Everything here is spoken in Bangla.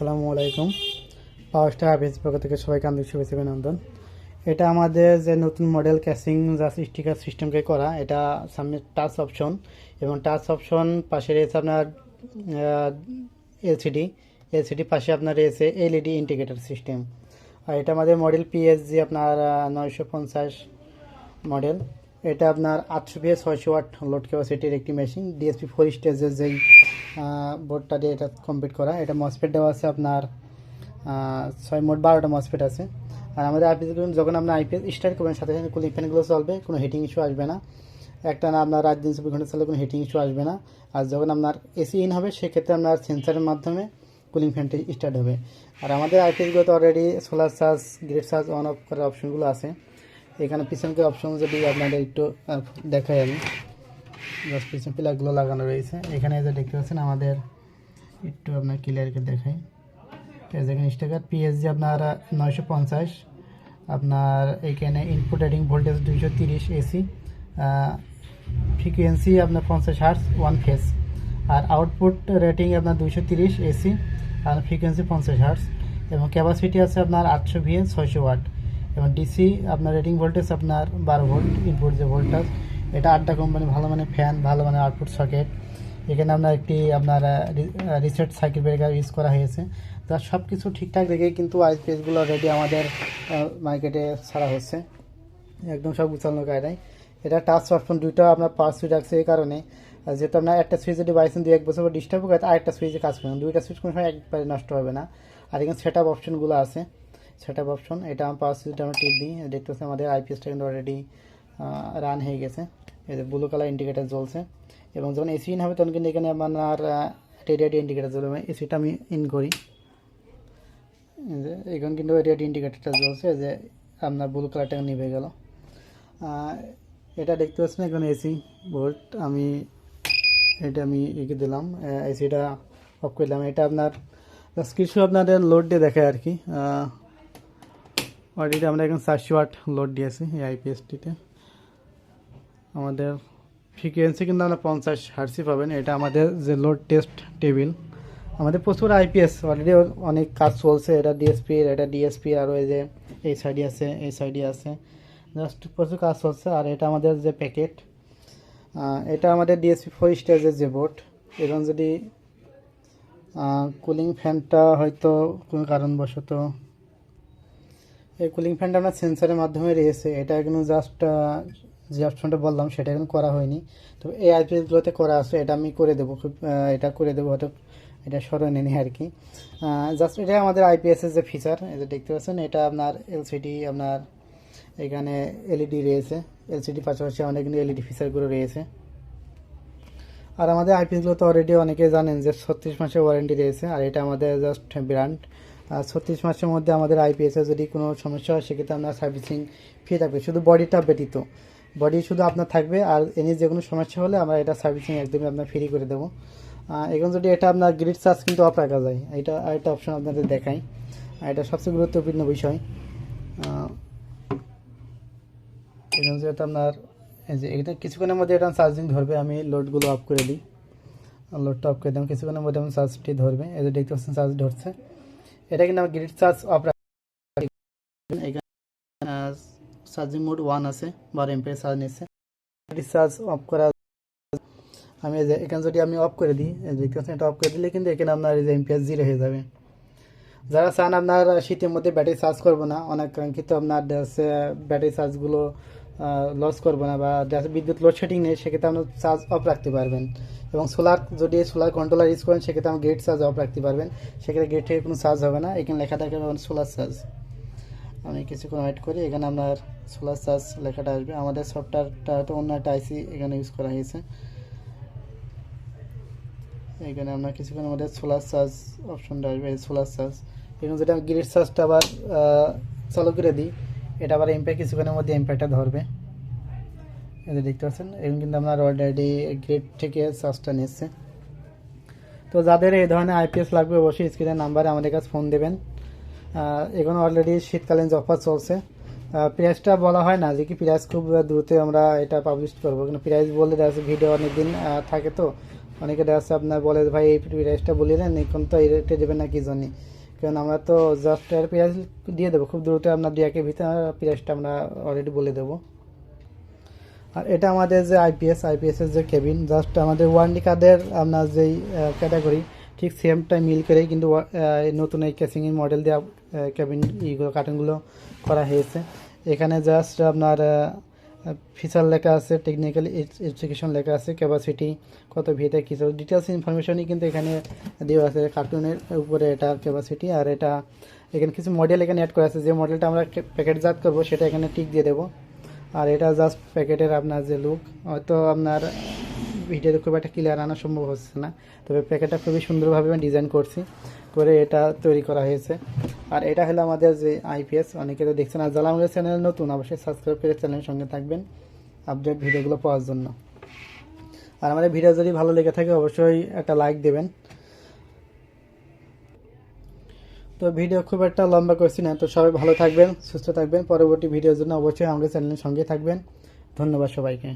আসসালামু আলাইকুম। পাওয়ার স্টার হাফিজ পক্ষ থেকে সবাইকে আন্তরিক শুভেচ্ছা অভিনন্দন। এটা আমাদের যে নতুন মডেল ক্যাসিং যা স্টিকার সিস্টেমকে করা, এটা সামনে টাচ অপশন এবং টাচ অপশন পাশে রয়েছে আপনার এলসিডি এলসিডি পাশে আপনার রয়েছে এলইডি ইন্ডিকেটর সিস্টেম আর এটা আমাদের মডেল পিএসজি আপনার নয়শো পঞ্চাশ মডেল এটা আপনার আটশো বিয়ে ছয়শো ওয়াট লোড ক্যাপাসিটির একটি মেশিন ডিএসপি ফোর স্টেজের যেই বোর্ডটা দিয়ে এটা কমপ্লিট করা। এটা মসপেট দেওয়া আছে আপনার ছয় মোট বারোটা মসপেট আছে। আর আমাদের আইপিএস যখন আপনার আইপিএস স্টার্ট করবেন, সাথে সাথে কুলিং ফ্যানগুলো চলবে, কোনো হিটিং ইস্যু আসবে না। একটা না আপনার রাত দিন চব্বিশ ঘণ্টা চলে কোনো হিটিং ইস্যু আসবে না। আর যখন আপনার এসি ইন হবে, সেক্ষেত্রে আপনার সেন্সারের মাধ্যমে কুলিং ফ্যানটি স্টার্ট হবে। আর আমাদের আইপিএসগুলোতে already solar charge grid charge on off করার অপশনগুলো আছে। এখানে পিছনকে অপশন যদি আপনাদের একটু দেখাই আমি। জাস্ট পিছন পিলারগুলো লাগানো রয়েছে। এখানে যে দেখতে পাচ্ছেন, আমাদের একটু আপনার ক্লিয়ারকে দেখাই। এই যেখানে স্টাকার পিএসজি আপনার নয়শো পঞ্চাশ, আপনার এখানে ইনপুট রেটিং ভোল্টেজ দুইশো তিরিশ এসি ফ্রিকুয়েন্সি আপনার পঞ্চাশ হার্স ওয়ান ফেস আর আউটপুট রেটিং আপনার দুইশো তিরিশ এসি আর ফ্রিকোয়েন্সি পঞ্চাশ হার্স এবং ক্যাপাসিটি আছে আপনার আটশো ভিএ ছয়শো ওয়াট এবং ডিসি আপনার রেটিং ভোল্টেজ আপনার বারো ভোল্ট ইনপুট যে ভোল্টেজ এটা আড্ডা কোম্পানি, ভালো মানে ফ্যান ভালো মানে আউটপুট সকেট এখানে আপনার একটি, আপনার রিসেট সাইকেল ব্রেকার ইউজ করা হয়েছে। তা সব কিছু ঠিকঠাক রেখে কিন্তু আইপিএসগুলো অলরেডি আমাদের মার্কেটে ছাড়া হচ্ছে। একদম সব গুছানো কায়দায় এটা টাচ স্মার্টফোন দুইটা আপনার পাওয়ার সুইচ আছে এই কারণে। যেহেতু আপনার একটা সুইচ যদি বাইসেন দুই এক বছর পর ডিস্টার্ব করে আরেকটা সুইচে কাজ করবেন দুইটা সুইচ কোনো সময় একবারে নষ্ট হবে না। আর এখানে সেট আপ অপশনগুলো আছে। সেট আপ অপশন এটা আমার পাওয়ার সুইচটা আমরা টিপ দিই। দেখতে আমাদের আইপিএসটা কিন্তু অলরেডি রান হয়ে গেছে। এই যে ব্লু কালার ইন্ডিকেটার জ্বলছে। এবং যখন এসি ইন হবে, তখন কিন্তু এখানে আপনার রেডিয়াটি ইন্ডিকেটার জ্বলবে। এসিটা আমি ইন করি। যে, এখন কিন্তু রেড ইন্ডিকেটারটা জ্বলছে। যে, আপনার ব্লু কালারটা নিভে গেল। এটা দেখতে পাচ্ছেন এখন এসি ভোল্ট আমি, এটা আমি এঁকে দিলাম। এসিটা অফ করলাম এটা আপনার কিছু আপনাদের লোড দিয়ে দেখায় আর কি। অলরেডি আমরা এখন চারশো ওয়াট লোড দিয়েছি এই আইপিএসটিতে আমাদের ফ্রিকোয়েন্সি কিন্তু আমরা পঞ্চাশ হার্সি পাবেন। এটা আমাদের যে লোড টেস্ট টেবিল আমাদের প্রচুর আইপিএস অলরেডি অনেক কাজ চলছে। এটা ডিএসপি এটা ডিএসপি আর ওই যে এই সাইডে আছে, এই সাইডে আছে। জাস্ট প্রচুর কাজ চলছে। আর এটা আমাদের যে প্যাকেট এটা আমাদের ডিএসপি ফোর স্টেজের যে বোর্ড এবং যদি কুলিং ফ্যানটা হয়তো কোনো কারণবশত, এই কুলিং ফ্যানটা আপনার সেন্সারের মাধ্যমে রয়েছে। এটা কিন্তু জাস্ট যে অপশনটা বললাম সেটা এখন করা হয়নি। তো এই আইপিএসগুলোতে করা আছে, এটা আমি করে দেবো এটা করে দেবো, হয়তো এটা স্মরণে নেই আর কি। জাস্ট এটা আমাদের আইপিএসের যে ফিচার যে দেখতে পাচ্ছেন, এটা আপনার এলসিডি আপনার এখানে এলইডি রয়েছে এলসিডি পাশাপাশি অনেক এলইডি ফিচারগুলো রয়েছে। আর আমাদের আইপিএসগুলো তো অলরেডি অনেকে জানেন যে ছত্রিশ মাসের ওয়ারেন্টি রয়েছে, আর এটা আমাদের জাস্ট ব্র্যান্ড আর ছত্রিশ মাসের মধ্যে আমাদের আইপিএসে যদি কোনো সমস্যা হয়, সেক্ষেত্রে আপনার সার্ভিসিং ফ্রি থাকবে, শুধু বডিটা ব্যতীত। বডি শুধু আপনার থাকবে আর এনে যে কোনো সমস্যা হলে আমরা এটা সার্ভিসিং একদমই আপনার ফ্রি করে দেবো। এখন যদি এটা আপনার গ্রিড চার্জ কিন্তু অফ রাখা যায়, এটা আরেকটা অপশন আপনাদের দেখাই। এটা সবচেয়ে গুরুত্বপূর্ণ বিষয়। এখন যেহেতু আপনার যে এটা কিছুক্ষণের মধ্যে এটা চার্জিং ধরবে, আমি লোডগুলো অফ করে দিই। লোডটা অফ করে দিলাম, কিছুক্ষণের মধ্যে আমি চার্জটি ধরবে। এই যে দেখতে পাচ্ছেন চার্জ ধরছে। এটা কিন্তু আমার গ্রিড চার্জ অফ এখানে চার্জিং মোড ওয়ান আছে বারো এমপের চার্জ নিচ্ছে গ্রিড চার্জ অফ করা আমি যে এখানে যদি আমি অফ করে দিই অফ করে দিলে কিন্তু এখানে আপনার এই যে এমপিএস জিরো হয়ে যাবে। যারা চান আপনার শীতের মধ্যে ব্যাটারি চার্জ করব না অনেক কাঙ্ক্ষিত আপনার ব্যাটারি চার্জগুলো লস করব না বা বিদ্যুৎ লোডশেডিং নেই, সেক্ষেত্রে আপনার চার্জ অফ রাখতে পারবেন। এবং সোলার যদি সোলার কন্ট্রোলার ইউজ করেন, সেক্ষেত্রে আপনি গেট চার্জ অফ রাখতে পারবেন। সেক্ষেত্রে গেট থেকে কোনো চার্জ হবে না। এখানে লেখা থাকবে সোলার চার্জ আমি কিছুক্ষণ ওয়েট করি, এখানে আপনার সোলার চার্জ লেখাটা আসবে। আমাদের সফটওয়্যারটা তো অন্য একটা আইসি এখানে ইউজ করা হয়েছে। এখানে আমরা কিছুক্ষণের মধ্যে সোলার চার্জ অপশনটা আসবে সোলার চার্জ এবং যেটা আমি গ্রিড চার্জটা আবার চালু করে দিই, এটা আবার এমপে কিছুক্ষণের মধ্যে এমপেটা ধরবে। যে দেখতে পাচ্ছেন এবং কিন্তু আপনার অলরেডি গ্রিড থেকে চার্জটা নিচ্ছে। তো যাদের এই ধরনের আইপিএস লাগবে, অবশ্যই স্ক্রিনের নাম্বারে আমাদের কাছে ফোন দেবেন। এখন অলরেডি শীতকালীন যে অফার চলছে প্রাইসটা বলা হয় না যে কি প্রাইস খুব দ্রুত আমরা এটা পাবলিশ করব। কিন্তু প্রাইস বললে দেখা যাচ্ছে ভিডিও অনেকদিন থাকে তো। অনেকে দেখা যাচ্ছে আপনার বলে ভাই, এই প্রাইসটা বলিলেন, এখন তো এই রেটে দেবেন না, কি জন্য কারণ আমরা তো জাস্ট এর প্রাইস দিয়ে দেবো। খুব দ্রুত আপনার ডিয়াকে ভিতরে প্রাইসটা আমরা অলরেডি বলে দেবো। আর এটা আমাদের যে আইপিএস আইপিএস এর যে কেবিন জাস্ট আমাদের ওয়ারেন্টি কার্ডের আপনার যেই ক্যাটাগরি ঠিক সেমটাই মিল করেই কিন্তু নতুন এই ক্যাসিংয়ের মডেল দেওয়া কেবিন এইগুলো কার্টুনগুলো করা হয়েছে। এখানে জাস্ট আপনার ফিচার লেখা আছে টেকনিক্যাল এডুকেশন লেখা আছে ক্যাপাসিটি কত ভিতে কিছু ডিটেলস ইনফরমেশনই কিন্তু এখানে দেওয়া আছে। কার্টুনের উপরে এটা ক্যাপাসিটি আর এটা এখানে কিছু মডেল এখানে অ্যাড করা আছে। যে মডেলটা আমরা প্যাকেটজাত করব, সেটা এখানে টিক দিয়ে দেবো। আর এটা জাস্ট প্যাকেটের আপনার যে লুক হয়তো আপনার ভিডিওতে খুব একটা ক্লিয়ার আনা সম্ভব হচ্ছে না। তবে প্যাকেটটা খুবই সুন্দরভাবে আমি ডিজাইন করছি। করে এটা তৈরি করা হয়েছে। আর এটা হলো আমাদের যে আইপিএস অনেকে তো দেখছেন আর যারা আমাদের চ্যানেল নতুন, অবশ্যই সাবস্ক্রাইব করে চ্যানেলের সঙ্গে থাকবেন আপডেট ভিডিওগুলো পাওয়ার জন্য। আর আমাদের ভিডিও যদি ভালো লেগে থাকে, অবশ্যই একটা লাইক দেবেন। তো ভিডিও খুব একটা লম্বা করছি না, তো সবাই ভালো থাকবেন, সুস্থ থাকবেন। পরবর্তী ভিডিওর জন্য অবশ্যই আমাদের চ্যানেলের সঙ্গে থাকবেন। ধন্যবাদ সবাইকে।